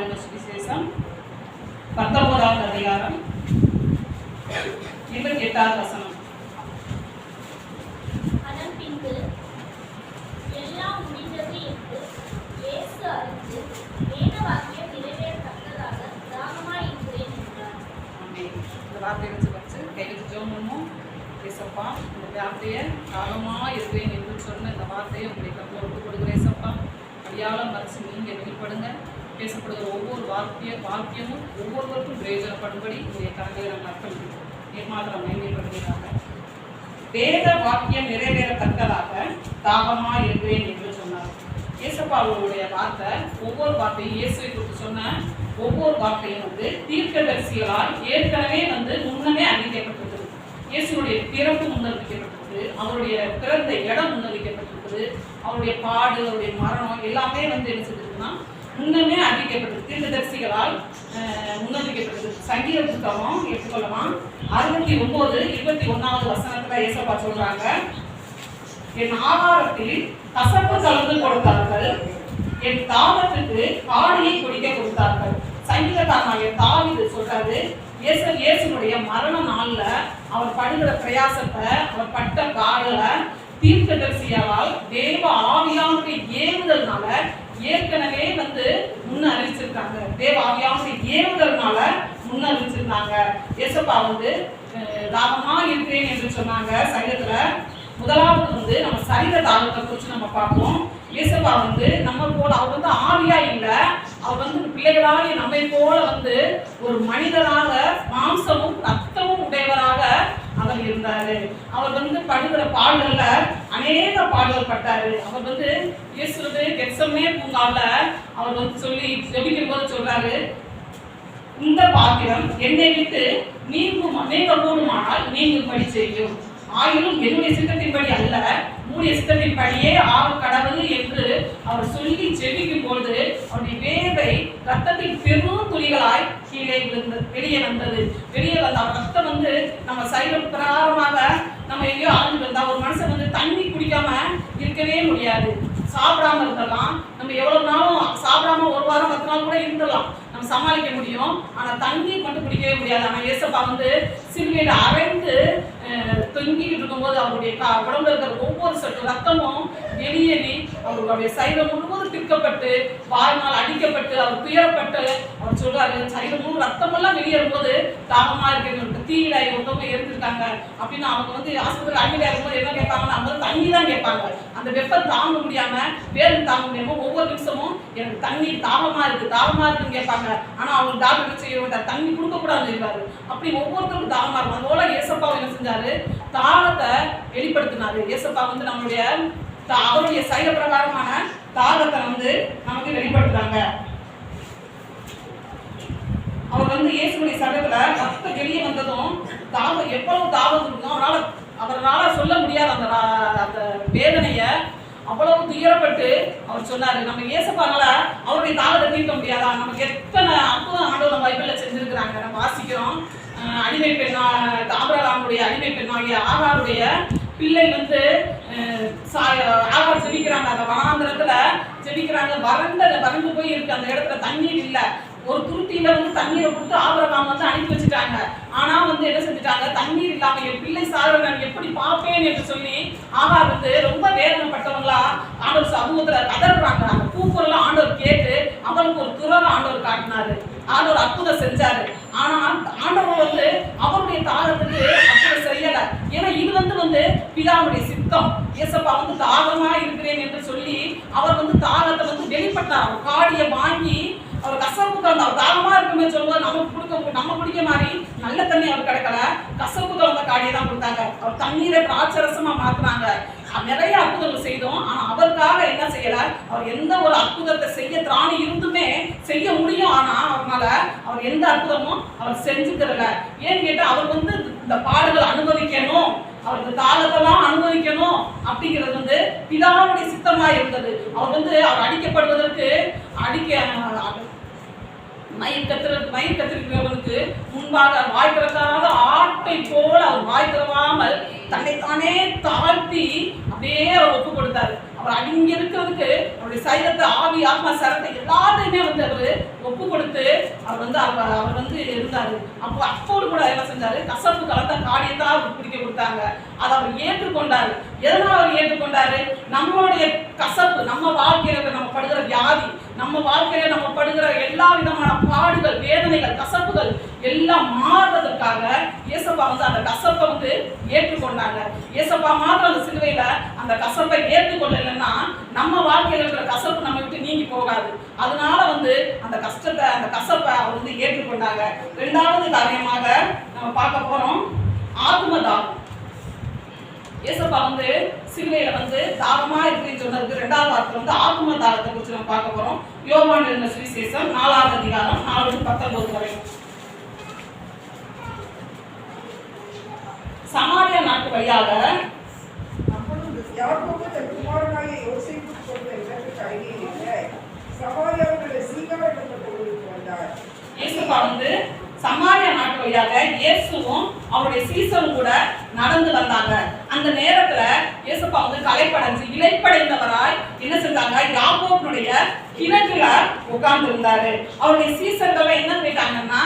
எழுதின சுவிசேஷம் பத்தொன்பதாவது அதிகாரம் இருபத்தி எட்டாவது வசனம் அதன் பின்பு எல்லாம் முடிந்தது என்று இயேசு அறிந்து வேத வாக்கியம் நிறைவேறத்தக்கதாக தாகமாய் இருக்கிறேன் என்றார் ஆமென். இந்த வார்த்தையை வச்சு வச்சு கையில் ஜோம் பண்ணும் ஏசப்பா இந்த வார்த்தையை காலமாக இருப்பேன் என்று சொன்ன இந்த வார்த்தையை உங்களுடைய கட்டில் விட்டு கொடுக்குறேன் ஏசப்பா அடியாளம் மறைச்சு நீங்கள் வெளிப்படுங்க பேசப்படுகிற ஒவ்வொரு வாக்கிய வாக்கியமும் ஒவ்வொருவருக்கும் பிரயோஜனப்படும்படி உங்களுடைய கலந்து நம்ம அர்த்தம் ஏமாத்திரம் மேன்மைப்படுகிறாங்க வேத வாக்கியம் நிறைவேறத்தக்கதாக தாகமா இருக்கிறேன் என்று சொன்னார். இயேசப்பாவுடைய வார்த்தை ஒவ்வொரு வார்த்தையும் இயேசுவை குறித்து சொன்ன ஒவ்வொரு வார்த்தையும் வந்து தீர்க்கதரிசிகளால் ஏற்கனவே வந்து முன்னமே அறிவிக்கப்பட்டிருக்குது இயேசுடைய பிறப்பு முன்னறிவிக்கப்பட்டிருக்கு அவருடைய பிறந்த இடம் முன்னறிவிக்கப்பட்டிருக்குது அவருடைய பாடு அவருடைய மரணம் எல்லாமே வந்து என்ன செஞ்சிருக்குன்னா முன்னமே அறிவிக்கப்பட்டிருக்கு தீர்க்கதரிசிகளால் முன்னறிவிக்கப்பட்டது சங்கீத புத்தகம் எடுத்துக்கொள்ளலாம் அறுபத்தி ஒன்பது இருபத்தி ஒன்னாவது வசனத்துல ஏசப்பா சொல்றாங்க. என் ஆகாரத்தில் கசப்பு கலந்து கொடுத்தார்கள். என் தாகத்துக்கு காடியை குடிக்க கொடுத்தார்கள். சங்கீதக்காரனாகிய தாவீது சொல்றாரு இயேசு இயேசுனுடைய மரண நாள்ல அவர் படுகிற பிரயாசத்தை அவர் பட்ட பாடலை தீர்க்கதரிசியால் தேவ ஆவியானுடைய ஏவுதல்னால ஏற்கனவே வந்து முன்ன அறிவிச்சிருக்காங்க தேவ ஆவியாசி ஏவுதல்னால முன்ன அறிவிச்சிருந்தாங்க ஏசப்பா வந்து அஹ், தாகமா இருக்கிறேன் என்று சொன்னாங்க. சரீரத்துல முதலாவது வந்து நம்ம சரீர தாகத்தை குறித்து நம்ம பார்ப்போம். இயேசப்பா வந்து நம்ம போல அவர் வந்து ஆவியா இல்லை. அவர் வந்து பிள்ளைகளாக நம்மை போல வந்து ஒரு மனிதராக மாம்சமும் ரத்தமும் உடையவராக அவர் இருந்தாரு. அவர் வந்து படுகிற பாடல்கள்ல அநேக பாடல்கள் பட்டாரு. அவர் வந்து இயேசுவது வந்து பூங்காவில் அவர் வந்து சொல்லி ஜெபிக்கும் போது சொல்றாரு. இந்த பாத்திரம் என்னை விட்டு நீங்கும் நீங்க கூடுமானால் நீங்கும்படி செய்யும். ஆயினும் என்னுடைய சித்தத்தின்படி அல்ல உங்களுடைய சித்தத்தின்படியே ஆக கடவுள் என்று அவர் சொல்லி ஜெபிக்கும் பொழுது அவருடைய வேர்வை ரத்தத்தின் பெரும் துளிகளாய் கீழே விழுந்தது வெளியே வந்தது. வெளியே வந்த ரத்தம் வந்து நம்ம சைவ பிரகாரமாக நம்ம எங்கேயோ ஆழ்ந்து வந்தா ஒரு மனுஷன் வந்து தண்ணி குடிக்காம இருக்கவே முடியாது. சாப்பிடாம இருந்தலாம் நம்ம எவ்வளவு நாளும் சாப்பிடாம ஒரு வாரம் பத்து நாள் கூட இருந்தலாம் நம்ம சமாளிக்க முடியும். ஆனா தண்ணி மட்டும் பிடிக்கவே முடியாது. ஆனா ஏசப்பா வந்து சிலுவையில அரைந்து தொங்கிக்கிட்டு இருக்கும்போது அவருடைய கா- உடம்புல இருக்கிற ஒவ்வொரு சொட்டு ரத்தமும் வெளியேறி அவருடைய சைலம் முழுவதும் திக்கப்பட்டு வாழ்நாள் அடிக்கப்பட்டு அவர் துயரப்பட்டு அவர் சொல்றாரு சைவம் முழு ரத்தமெல்லாம் வெளியேறும் போது தாகமா இருக்கு தீயில ஒருத்தவங்க இருந்திருக்காங்க அப்படின்னு அவங்க வந்து ஆஸ்பத்திரி அடியில் இருக்கும்போது என்ன கேட்பாங்கன்னா அவங்க தண்ணி தான் கேட்பாங்க. அந்த வெப்பம் தாங்க முடியாம வேறு தாங்க முடியாம ஒவ்வொரு நிமிஷமும் எனக்கு தண்ணி தாகமா இருக்கு தாகமா இருக்குன்னு கேட்பாங்க. ஆனா அவங்க டாக்டர் என்ன செய்ய மாட்டார்? தண்ணி கொடுக்க கூடாதுன்னு சொல்லுவாரு. அப்படி ஒவ்வொருத்தருக்கும் தாகமா இருக்கும். அதோட ஏசப்பா என்ன செஞ்சாரு தாகத்தை வெளிப்படுத்தினாரு. இயேசப்பா வந்து நம்மளுடைய அவருடைய சைல பிரகாரமான தாகத்தை வந்து நமக்கு வெளிப்படுத்துறாங்க. அவர் வந்து இயேசுடைய சட்டத்துல ரத்த வெளியே வந்ததும் தாகம் எவ்வளவு தாகம் இருக்கும் அவரால் அவரால் சொல்ல முடியாத அந்த அந்த வேதனைய அவ்வளவு துயரப்பட்டு அவர் சொன்னாரு. நம்ம இயேசப்பானால அவருடைய தாகத்தை தீர்க்க முடியாதா? நமக்கு எத்தனை அற்புதம் ஆண்டவர் நம்ம பைபிள்ல செஞ்சிருக்கிறாங்க. நம்ம வாசிக்கிறோம். அடிமை பெண்ணா ஆபரகாமுடைய அடிமை பெண்ணாகிய ஆகாருடைய பிள்ளை வந்து சா- ஆகார் ஜெபிக்கிறாங்க. அந்த வனாந்திரத்துல ஜெபிக்கிறாங்க. வறண்ட வறண்டு போய் இருக்கு. அந்த இடத்துல தண்ணீர் இல்லை. ஒரு துருத்தியில வந்து தண்ணீரை கொடுத்து ஆபரகாம் வந்து அனுப்பி வச்சுட்டாங்க. ஆனா வந்து என்ன செஞ்சுட்டாங்க? தண்ணீர் இல்லாம என் பிள்ளை சாக நான் எப்படி பார்ப்பேன் என்று சொல்லி ஆகார் வந்து ரொம்ப வேதனைப்பட்டவங்களா ஆண்டவர் சமூகத்துல கதறாங்க அந்த கூக்குரல ஆண்டவர் கேட்டு அவனுக்கு ஒரு துறவை ஆண்டவர் காட்டினாரு. ஆண்டவர் அற்புதம் செஞ்சாரு. ஆனால் ஆண்டவர் வந்து அவருடைய தாகத்துக்கு அப்படி செய்யல. ஏன்னா இது வந்து வந்து பிதாவுடைய சித்தம். இயேசப்பா வந்து தாகமா இருக்கிறேன் என்று சொல்லி அவர் வந்து தாகத்தை வந்து வெளிப்பட்டார். அவர் காடியை வாங்கி அவர் கசப்பு கலந்த அவர் தாகமா இருக்குமே சொல்லுவோம் நமக்கு கொடுக்க நம்ம குடிக்க மாதிரி நல்ல தண்ணி அவர் கிடைக்கல. கசப்பு கலந்த காடியை தான் கொடுத்தாங்க. அவர் தண்ணீரை திராட்சரசமா மாத்துனாங்க. நிறைய அற்புதங்கள் செய்தோம் ஆனா அவருக்காக என்ன செய்யல அவர் எந்த ஒரு அற்புதத்தை செய்ய திராணி இருந்துமே செய்ய முடியும். ஆனா அவர்னால அவர் எந்த அற்புதமும் அவர் செஞ்சுக்கிறல. ஏன்னு கேட்டா அவர் வந்து இந்த பாடுகள் அனுபவிக்கணும். அவருக்கு தாகத்தெல்லாம் அனுபவிக்கணும் அப்படிங்கிறது வந்து பிதாவுடைய சித்தமா இருந்தது. அவர் வந்து அவர் அடிக்கப்படுவதற்கு அடிக்க அஹ், மயிர் கத்திர மயிர் கத்திரிக்கிறவனுக்கு முன்பாக வாய் திறக்காத ஆட்டை போல அவர் வாய் திறவாமல் தன்னைத்தானே தாழ்த்தி அப்படியே அவர் ஒப்பு கொடுத்தாரு அவர் அங்க இருக்கிறதுக்கு அவருடைய சைலத்தை ஆவி ஆத்மா சரத்தை எல்லாத்தையுமே வந்து அவர் ஒப்பு கொடுத்து அவர் வந்து அவர் அவர் வந்து இருந்தாரு. அப்போ அப்போடு கூட என்ன செஞ்சாரு? கசப்பு கலந்த காரியத்தை அவர் பிடிக்க கொடுத்தாங்க. அதை அவர் ஏற்றுக்கொண்டாரு. எதனால் அவர் ஏற்றுக்கொண்டாரு? நம்மளுடைய கசப்பு நம்ம வாழ்க்கையில நம்ம படுகிற வியாதி நம்ம வாழ்க்கையில நம்ம படுகிற எல்லா விதமான பாடுகள் வேதனைகள் கசப்புகள் எல்லாம் மாறுறதுக்காக இயேசப்பா வந்து அந்த கசப்பை வந்து ஏற்றுக்கொண்டாங்க. இயேசப்பா மாத்திரம் அந்த சிலுவையில அந்த கசப்பை ஏற்றுக்கொள்ளலைன்னா நம்ம வாழ்க்கையில இருக்கிற கசப்பு நம்ம விட்டு நீங்கி போகாது. அதனால வந்து அந்த கஷ்டத்தை அந்த கசப்பை அவர் வந்து ஏற்றுக்கொண்டாங்க. ரெண்டாவது காரியமாக நம்ம பார்க்க போறோம். ஆத்ம இயேசப்பா வந்து சிலுவையில வந்து தாகமா இருக்குன்னு சொன்னதுக்கு ரெண்டாவது வார்த்தை வந்து ஆத்ம தாகத்தை குறித்து நம்ம பார்க்க போறோம். யோவான் எழுதின சுவிசேஷம் நாலாவது அதிகாரம் நாலு பத்தொன்பது வரைக்கும் சமாரியா நாட்டு வழியாக அப்பொழுது யாக்கோபு தன் குமாரனாகிய யோசேப்புக்கு கொடுத்த இடத்துக்கு அருகே இருந்த சமாரியாவுடைய சீகார் சமாரிய நாட்டு வந்தார் இயேசுப்பா வந்து சமாரியா நாட்டு வழியாக இயேசுவும் அவருடைய சீசரும் கூட நடந்து வந்தாங்க. அந்த நேரத்துல இயேசுப்பா வந்து கலைப்படைஞ்சு இலைப்படைந்தவராய் என்ன செஞ்சாங்க? யாக்கோபனுடைய கிணற்றுல உட்கார்ந்து இருந்தாரு அவருடைய சீசர்கள் என்ன போயிட்டாங்கன்னா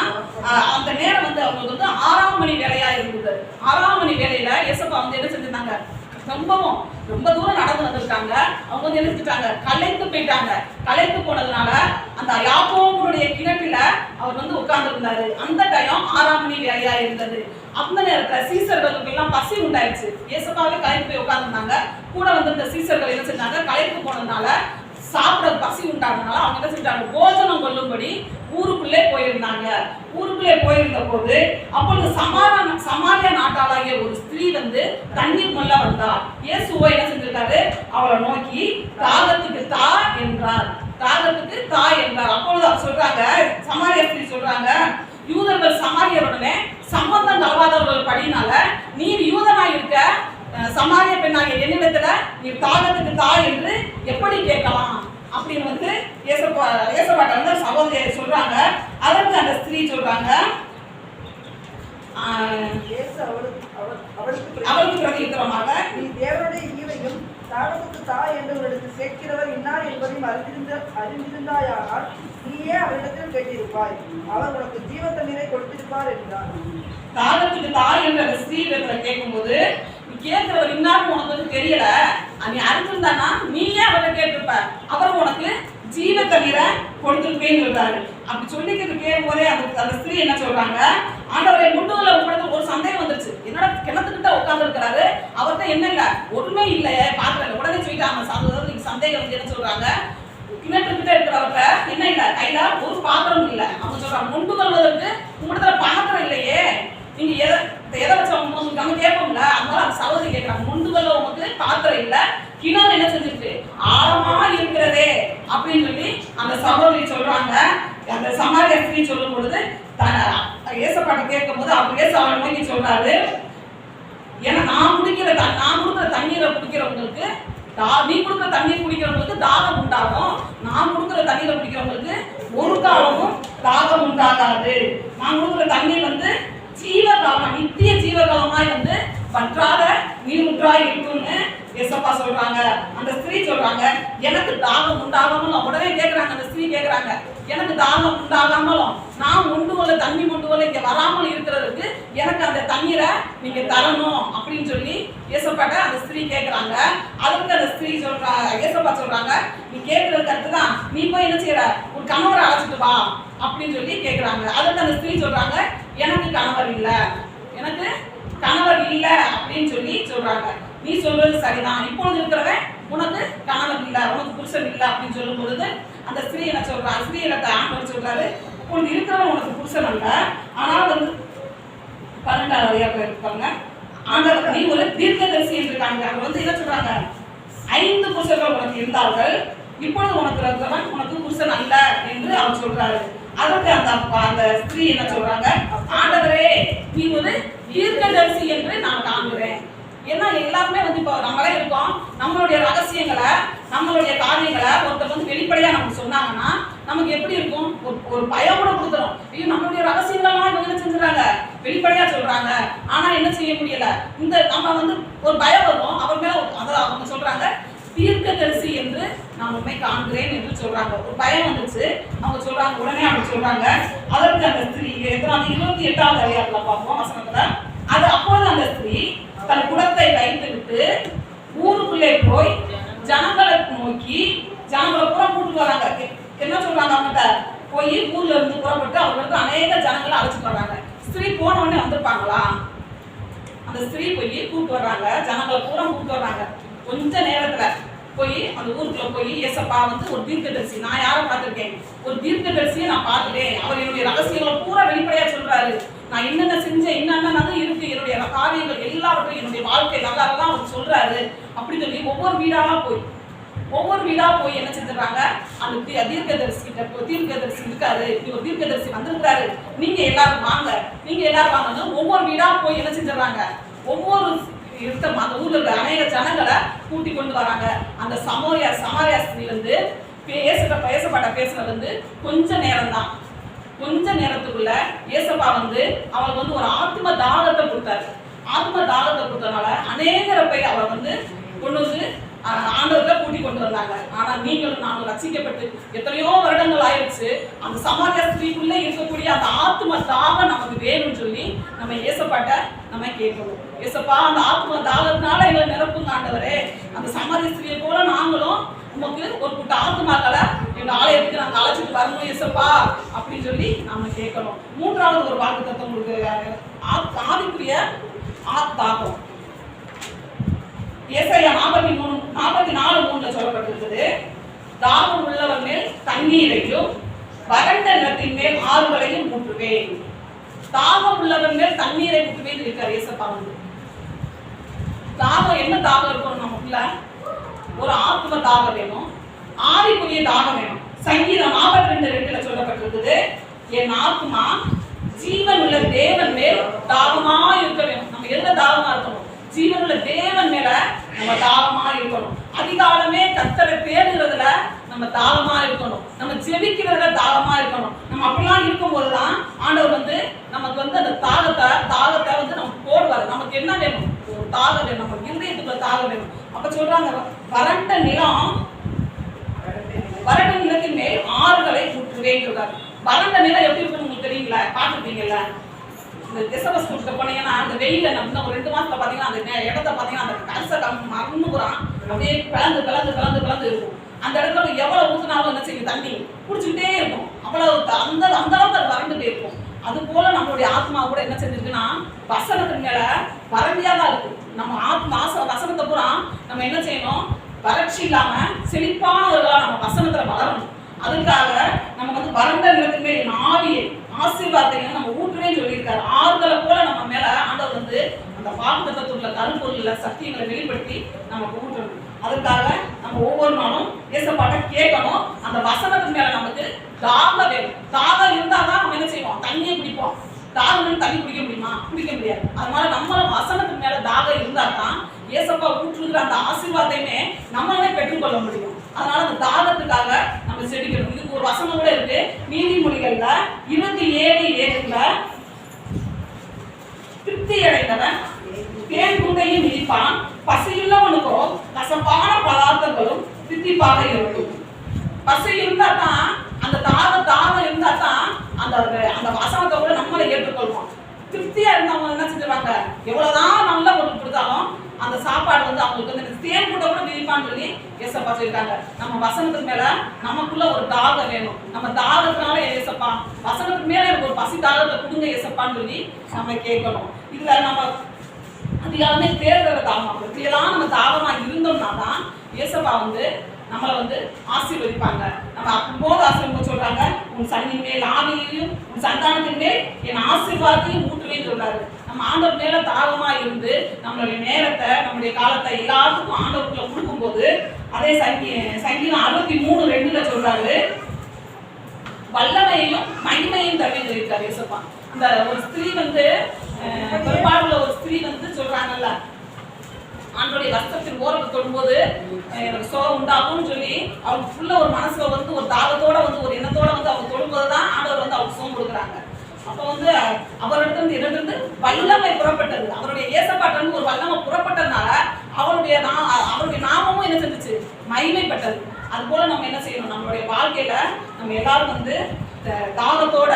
ஆஹ், அந்த நேரம் வந்து அவங்களுக்கு வந்து ஆறாம் மணி வேலையா இருந்தது. ஆறாம் மணி வேலையில இயேசுப்பா வந்து என்ன செஞ்சிருந்தாங்க? ரொம்பவும் ரொம்ப தூரம் நடந்து வந்திருக்காங்க. அவங்க வந்து என்ன செஞ்சுட்டாங்க? களைத்து போயிட்டாங்க. களைத்து போனதுனால அந்த யாக்கோபுடைய கிணற்றில அவர் வந்து உட்கார்ந்து இருந்தாரு அந்த டைம் ஆறாம் மணி வேலையா இருந்தது. அந்த நேரத்துல சீசர்களுக்கு எல்லாம் பசி உண்டாயிடுச்சு. இயேசுப்பாவே களைத்து போய் உட்கார்ந்துருந்தாங்க. கூட வந்து இந்த சீசர்கள் என்ன செஞ்சாங்க களைத்து போனதுனால சாப்பிட பசி உண்டானதுனால அவங்க என்ன செஞ்சாங்க போஜனம் கொள்ளும்படி ஊருக்குள்ளே போயிருந்தாங்க. ஊருக்குள்ளே போயிருந்த போது அப்பொழுது சமாதான சமாரிய நாட்டாளாகிய ஒரு ஸ்திரீ வந்து தண்ணீர் மொல்ல வந்தார் இயேசுவை என்ன செஞ்சிருக்காரு? அவளை நோக்கி தாகத்துக்கு தா என்றார். தாகத்துக்கு தா என்றார். அப்பொழுது அவர் சொல்றாங்க சமாரிய ஸ்திரீ சொல்றாங்க யூதர்கள் சமாரியருடனே சம்பந்தம் கலவாதவர்கள் படினால நீர் யூதனா இருக்க சமாரிய பெண்ணாகிய என்னிடத்துல நீர் தாகத்துக்கு தா என்று எப்படி கேட்கலாம்? அப்படின்னு வந்து ஏசப்பா ஏசப்பாட்ட வந்து சகோதரி சொல்றாங்க. அதற்கு அந்த ஸ்திரீ சொல்றாங்க. அவளுக்கு அவள் அவளுக்கு பிரதி- அவளுக்கு பிரதியுத்தரமாக. நீ தேவனுடைய ஈவையும் தாகத்துக்கு தா என்று உன்னிடத்து கேட்கிறவர் இன்னார் என்பதையும் அறிந்திருந்த அறிந்திருந்தாயானால் நீயே அவரிடத்தில் கேட்டிருப்பாய். அவர் உனக்கு ஜீவ தண்ணீரை கொடுத்திருப்பார் என்றார். தாகத்துக்கு தாய் என்ற அந்த ஸ்திரீ இடத்துல கேட்கும்போது கேட்டவர் கேட்கிறவர் இன்னாரும் உனக்கு வந்து தெரியல நீ அறிஞ்சிருந்தானா நீயே அவரை கேட்டிருப்ப அவர் உனக்கு ஜீவ தண்ணீரை கொடுத்துருப்பேன்னு சொல்றாரு. அப்படி சொல்லிக்கிட்டு கேட்கும் போதே அந்த அந்த ஸ்திரீ என்ன சொல்றாங்க? ஆண்டவரை முண்டுகளை உங்களுக்கு ஒரு சந்தேகம் வந்துருச்சு என்னடா கிணத்துக்கிட்ட உட்கார்ந்து இருக்கிறாரு அவர்கிட்ட என்ன இல்ல ஒண்ணுமே இல்லையே பாக்குறாங்க உடனே சொல்லிட்டாங்க சந்தேகம் சந்தேகம் வந்து என்ன சொல்றாங்க கிணற்றுக்கிட்ட இருக்கிறவர்கிட்ட என்ன இல்ல கையில ஒரு பாத்திரம் இல்ல அவங்க சொல்றாங்க முண்டு கொள்வதற்கு உங்களிடத்துல பாத்திரம் இல்லையே நீங்க எதை இந்த எதை வச்சு அவங்க உங்களுக்கு நம்ம கேட்போம்ல அதனால அந்த சகோதரி கேட்கறாங்க முண்டு கொள்ள உங்களுக்கு பாத்திரம் இல்ல கிணறு என்ன செஞ்சிருக்கு ஆழமா இருக்கிறதே அப்படின்னு சொல்லி அந்த சொல்றாங்க. அந்த சமாரிய சொல்லும் பொழுது த- ஏசப்பாட்ட கேட்கும் போது அவர் ஏசு அவரை நோக்கி சொல்றாரு ஏன்னா நான் குடிக்கிற த- நான் கொடுக்குற தண்ணீரை குடிக்கிறவங்களுக்கு தா- நீ கொடுக்குற தண்ணீர் குடிக்கிறவங்களுக்கு தாகம் உண்டாகும். நான் கொடுக்குற தண்ணீரை குடிக்கிறவங்களுக்கு ஒரு காலமும் தாகம் உண்டாகாது. நான் கொடுக்குற தண்ணீர் வந்து ஜீவகாலம் நித்திய ஜீவகாலமாய் வந்து பற்றாத நீருற்றாய் இருக்கும்னு எசப்பா சொல்றாங்க அந்த ஸ்திரீ சொல்றாங்க எனக்கு தாகம் உண்டாகாமலும் உடனே கேக்குறாங்க அந்த ஸ்திரீ கேக்குறாங்க எனக்கு தாகம் உண்டாகாமலும் நான் உண்டு போல தண்ணி உண்டு போல இங்க வராமல் இருக்கிறதுக்கு எனக்கு அந்த தண்ணீரை நீங்க தரணும் அப்படின்னு சொல்லி ஏசப்பாட்ட அந்த ஸ்திரீ கேக்குறாங்க. அதுக்கு அந்த ஸ்திரீ சொல்றாங்க ஏசப்பா சொல்றாங்க நீ கேக்குறது கரெக்ட் தான் நீ போய் என்ன செய்யற ஒரு கணவரை அழைச்சிட்டு வா அப்படின்னு சொல்லி கேக்குறாங்க. அதுக்கு அந்த ஸ்திரீ சொல்றாங்க எனக்கு கணவர் இல்லை எனக்கு கணவர் இல்லை அப்படின்னு சொல்லி சொல்றாங்க. நீ சொல்றது சரிதான். இப்பொழுது இருக்கிறவன் உனக்கு கணவர் இல்லை உனக்கு புருஷன் இல்லை அப்படின்னு சொல்லும் பொழுது அந்த ஸ்திரீ என்ன சொல்றா? ஸ்திரீ எனக்கு ஆண்டவர் சொல்றாரு இப்பொழுது இருக்கிறவன் உனக்கு புருஷன் அல்ல. ஆனால் வந்து பன்னெண்டாவது அதிகாரத்தில் இருப்பாங்க ஆண்டவர் நீ ஒரு தீர்க்கதரிசி என்று இருக்காங்க அவங்க வந்து என்ன சொல்றாங்க? ஐந்து புருஷர்கள் உனக்கு இருந்தார்கள். இப்பொழுது உனக்கு இருக்கிறவன் உனக்கு புருஷன் அல்ல என்று அவர் சொல்றாரு. அதற்கு அந்த அப்பா- அந்த ஸ்திரீ என்ன சொல்றாங்க? ஆண்டவரே நீ ஒரு தீர்க்கதரிசி என்று நான் காண்கிறேன். ஏன்னா எல்லாருமே வந்து இப்போ நம்மளே இருக்கோம். நம்மளுடைய ரகசியங்களை நம்மளுடைய காரியங்களை ஒருத்தர் வந்து வெளிப்படையாக நமக்கு சொன்னாங்கன்னா நமக்கு எப்படி இருக்கும்? ஒரு ஒரு பயம் கூட கொடுத்துரும். ஐயோ நம்மளுடைய ரகசியங்கள்லாம் இவங்க என்ன செஞ்சுறாங்க. வெளிப்படையாக சொல்கிறாங்க ஆனால் என்ன செய்ய முடியல? இந்த நம்ம வந்து ஒரு பயம் வரும். அவர் மேலே ஒரு- அவங்க அவங்க தீர்க்க தரிசி என்று நான் உண்மை காண்கிறேன் என்று சொல்றாங்க. ஒரு பயம் வந்துச்சு. அவங்க சொல்றாங்க உடனே அவங்க சொல்றாங்க அதற்கு அந்த ஸ்திரீ எத்தனாவது இருபத்தி எட்டாவது அதிகாரத்துல பார்ப்போம் வசனத்துல. அது அப்போது அந்த ஸ்திரீ தன் குடத்தை வைத்து விட்டு ஊருக்குள்ளே போய் ஜனங்களை நோக்கி ஜனங்களை பூரா கூட்டிட்டு வராங்க. என்ன சொல்றாங்க அவங்ககிட்ட? போய் ஊர்ல இருந்து புறப்பட்டு அவங்களுக்கு அநேக ஜனங்களை அழைச்சிட்டு வராங்க ஸ்திரீ போன உடனே வந்திருப்பாங்களா? அந்த ஸ்திரீ போய் கூப்பிட்டு வர்றாங்க. ஜனங்களை பூரா கூப்பிட்டு வர்றாங்க. கொஞ்ச நேரத்துல போய் அந்த ஊருக்குள்ள போய் ஏசப்பா வந்து ஒரு தீர்க்கதரிசி நான் யாரை பார்த்திருக்கேன்? ஒரு தீர்க்கதரிசியை நான் பார்த்துட்டேன் அவர் என்னுடைய ரகசியங்களை பூரா வெளிப்படையா சொல்றாரு. நான் என்னென்ன செஞ்சேன் என்னென்னது இருக்கு. என்னுடைய காரியங்கள் எல்லாவற்றையும் என்னுடைய வாழ்க்கை நல்லா தான் அவர் சொல்றாரு அப்படின்னு சொல்லி ஒவ்வொரு வீடாக போய் ஒவ்வொரு வீடா போய் என்ன செஞ்சிடறாங்க? அந்த தீர்க்கதரிசி கிட்ட தீர்க்கதரிசி இருக்காரு. இவர் தீர்க்கதரிசி வந்திருக்காரு நீங்க எல்லாரும் வாங்க. நீங்க எல்லாரும் வாங்கன்னு ஒவ்வொரு வீடா போய் என்ன செஞ்சிடறாங்க? ஒவ்வொரு இருக்க அந்த ஊர்ல இருக்கிற அநேக ஜனங்களை கூட்டி கொண்டு வராங்க. அந்த சமோரியா சமாரியா வந்து பேசுற பேசப்பட்ட பேசுனது வந்து கொஞ்ச நேரம் தான் கொஞ்ச நேரத்துக்குள்ள ஏசப்பா வந்து அவருக்கு வந்து ஒரு ஆத்ம தாகத்தை கொடுத்தாரு. ஆத்ம தாகத்தை கொடுத்தனால அநேகரை போய் அவரை வந்து கொண்டு வந்து ஆண்டவர்களை கூட்டி கொண்டு வந்தாங்க. ஆனா நீங்களும் நாங்கள் ரசிக்கப்பட்டு எத்தனையோ வருடங்கள் ஆயிடுச்சு. அந்த சமாதானத்துக்குள்ளே ஸ்திரீக்குள்ளே இருக்கக்கூடிய அந்த ஆத்ம தாகம் நமக்கு வேணும்னு சொல்லி நம்ம ஏசப்பாட்ட நம்ம கேட்கணும். ஏசப்பா அந்த ஆத்ம தாகத்தினால எங்களை நிரப்புங்க ஆண்டவரே. அந்த சமாஜ ஸ்திரியை போல நாங்களும் உமக்கு ஒரு கூட்ட ஆத்மாக்களை எங்க ஆலயத்துக்கு நாங்க அழைச்சிட்டு வரணும் ஏசப்பா அப்படின்னு சொல்லி நாம கேட்கணும். மூன்றாவது ஒரு வாக்கு தத்துவம் உங்களுக்கு ஆ- ஆவிக்குரிய ஆத்தாகம். ஏசையா நாற்பத்தி மூணு நாற்பத்தி நாலு மூணுல சொல்லப்பட்டிருக்குது தாகம் உள்ளவன் மேல் தண்ணீரையும் வறண்ட நிலத்தின் மேல் ஆறுகளையும் ஊற்றுவேன். தாகம் உள்ளவன் மேல் தண்ணீரை ஊற்றுவேன் இருக்கார் ஏசப்பா வந்து. தாகம் என்ன தாகம் இருக்கணும் நமக்குள்ள? ஒரு ஆத்ம தாகம் வேணும். ஆவிக்குரிய தாகம் வேணும். சங்கீதம் நாற்பத்தி ரெண்டு ரெண்டுல சொல்லப்பட்டிருக்குது என் ஆத்மா ஜீவன் உள்ள தேவன் மேல் தாகமா இருக்க வேணும். நம்ம எந்த தாகமா இருக்கணும்? ஜீவன் உள்ள தேவன் மேல நம்ம தாகமா இருக்கணும். அதிகாலமே கத்தரை தேடுகிறதுல நம்ம தாகமா இருக்கணும். நம்ம ஜெபிக்கிறதுல தாகமா இருக்கணும். நம்ம அப்படிலாம் இருக்கும்போதுதான் ஆண்டவர் வந்து நமக்கு வந்து அந்த தாகத்தை தாகத்தை வந்து நமக்கு போடுவார். நமக்கு என்ன வேணும்? ஒரு தாகம் வேணும். நம்ம இருதயத்துக்குள்ள தாகம் வேணும். அப்ப சொல்றாங்க வறண்ட நிலம் வறண்ட நிலத்தின் மேல் ஆறுகளை ஊற்றுவேன் சொல்றாரு. வறண்ட நிலம் எப்படி இருக்குன்னு உங்களுக்கு தெரியுங்களா? பார்த்துருப்பீங்கல்ல? இந்த டிசம்பர் ஸ்கூலுக்கு போனீங்கன்னா அந்த வெயில நம்ம இன்னும் ஒரு ரெண்டு மாசத்துல பாத்தீங்கன்னா அந்த இடத்த பாத்தீங்கன்னா அந்த கரிச மறந்துக்குறான் அப்படியே பிளந்து பிளந்து பிளந்து பிளந்து இருக்கும். அந்த இடத்துல எவ்வளவு ஊத்துனாலும் என்ன செய்யும்? தண்ணி குடிச்சுக்கிட்டே இருக்கும். அவ்வளவு த- அந்த அந்த அளவுக்கு அது வறண்டு இருக்கும் அது போல நம்மளுடைய ஆத்மா கூட என்ன செஞ்சிருக்குன்னா வசனத்தின் மேல வறண்டியா தான் இருக்கு. நம்ம ஆத்மா வசனத்தை பூரா நம்ம என்ன செய்யணும்? வறட்சி இல்லாம செழிப்பானவர்களா நம்ம வசனத்துல வளரணும். அதுக்காக நம்ம வந்து வறண்ட நிலத்தின் மேல் ஆவியை ஆசீர்வாதத்தை நம்ம ஊற்றுவே சொல்லியிருக்காரு. ஆறுதலை போல நம்ம மேல ஆண்டவர் வந்து அந்த வாக்குத்தத்துள்ள கருப்பொருள்ல சத்தியங்களை வெளிப்படுத்தி நமக்கு ஊற்றணும். அதுக்காக நம்ம ஒவ்வொரு நாளும் ஏசப்பாட்ட கேட்கணும். அந்த வசனத்தின் மேல நமக்கு தாகம் வேணும். தாகம் இருந்தாதான் நம்ம என்ன செய்வோம்? தண்ணியை பிடிப்போம் தாகம் தண்ணி குடிக்க முடியுமா? குடிக்க முடியாது. அதனால நம்ம வசனத்துக்கு மேல தாகம் இருந்தா தான் ஏசப்பா ஊற்றுகிற அந்த ஆசீர்வாதத்தையுமே நம்மளாலே பெற்றுக்கொள்ள முடியும். அதனால அந்த தாகத்துக்காக நம்ம செடிக்கணும் இதுக்கு ஒரு வசனம் கூட இருக்கு. நீதிமொழிகள்ல இருபத்தி ஏழு ஏழுல திருப்தி அடைந்தவன் தேன் குண்டையும் மிதிப்பான் பசியுள்ளவனுக்கோ கசப்பான பதார்த்தங்களும் தித்திப்பாக இருக்கும். பசி இருந்தா தான் அந்த தாக தாகம் இருந்தா தான் அந்த அந்த வசனத்தை கூட நம்மளை ஏற்றுக்கொள்வோம். திருப்தியா இருந்தவங்க என்ன செஞ்சுருவாங்க? எவ்வளவுதான் நல்ல கொடுத்தாலும் அந்த சாப்பாடு வந்து அவங்களுக்கு வந்து தேன் கூட கூட விரிப்பான்னு சொல்லி ஏசப்பா சொல்லிட்டாங்க நம்ம வசனத்துக்கு மேல நமக்குள்ள ஒரு தாகம் வேணும். நம்ம தாகத்தினால ஏசப்பா வசனத்துக்கு மேல எனக்கு ஒரு பசி தாகத்தை கொடுங்க ஏசப்பான்னு சொல்லி நம்ம கேட்கணும். இதுல நம்ம அதிகாலமே தேர்தல தாகம். இப்படியெல்லாம் நம்ம தாகமா இருந்தோம்னா தான் ஏசப்பா வந்து நம்மளை வந்து ஆசீர்வதிப்பாங்க. நம்ம அப்போது ஆசீர்வதிக்க சொல்றாங்க உன் சன்னின் மேல் ஆவியையும் உன் சந்தானத்தின் மேல் என் ஆசீர்வாதத்தையும் ஊற்றுவேன்னு சொல்றாரு. நம்ம ஆண்டவர் மேல தாகமா இருந்து நம்மளுடைய நேரத்தை நம்மளுடைய காலத்தை எல்லாத்துக்கும் ஆண்டவருக்குள்ள கொடுக்கும்போது அதே சங்கி சங்கீதம் அறுபத்தி மூணு ரெண்டுல சொல்றாரு வல்லமையையும் மகிமையும் தருவேன் இருக்காரு இயேசப்பா. இந்த ஒரு ஸ்திரீ வந்து பெரும்பாலுள்ள ஒரு ஸ்திரீ வந்து சொல்றாங்கல்ல ஆண்டோடைய வஸ்திரத்தின் ஓரத்தை தொடும்போது எனக்கு சோகம் உண்டாகும்னு சொல்லி அவருக்கு ஃபுல்லாக ஒரு மனசுல வந்து ஒரு தாகத்தோட வந்து ஒரு எண்ணத்தோட வந்து அவங்க தொடும்போது தான் ஆண்டவர் வந்து அவருக்கு சோகம் கொடுக்குறாங்க. அப்போ வந்து அவரிடத்திலிருந்து இடத்திலிருந்து வல்லமை புறப்பட்டது. அவருடைய ஏசப்பாட்டிலிருந்து ஒரு வல்லமை புறப்பட்டதுனால அவருடைய நா- அவருடைய நாமமும் என்ன செஞ்சுச்சு? மகிமைப்பட்டது. அது போல நம்ம என்ன செய்யணும்? நம்மளுடைய வாழ்க்கையில நம்ம எல்லாரும் வந்து தாகத்தோட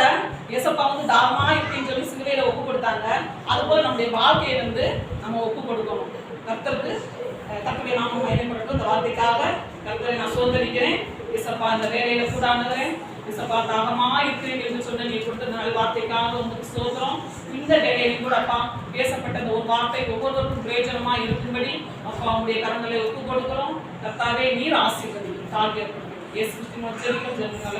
ஏசப்பா வந்து தாகமா இப்படின்னு சொல்லி சிலுவையில ஒப்பு கொடுத்தாங்க. அது போல நம்முடைய வாழ்க்கையை வந்து நம்ம ஒப்பு கொடுக்கணும். கர்த்தருக்கு கர்த்தருடைய நாமம் மகிமைப்படட்டும் இந்த வார்த்தைக்காக கர்த்தரை நான் சோதரிக்கிறேன் ஏசப்பா அந்த வேலையில கூடானவரேன் ஏசப்பா தாகமா இருக்கிறேன் என்று சொன்ன நீ கொடுத்த நல்ல வார்த்தைக்காக உங்களுக்கு சோதரம் இந்த வேலையிலும் கூட அப்பா பேசப்பட்ட அந்த ஒரு வார்த்தை ஒவ்வொருவருக்கும் பிரயோஜனமா இருக்கும்படி அப்பா உங்களுடைய கரங்களை ஒப்பு கொடுக்கிறோம். கத்தாவே நீர் ஆசீர்வதிக்கும். தாழ்வு ஏற்படுத்தும் இயேசு கிறிஸ்துவின் ஜெபம் நல்ல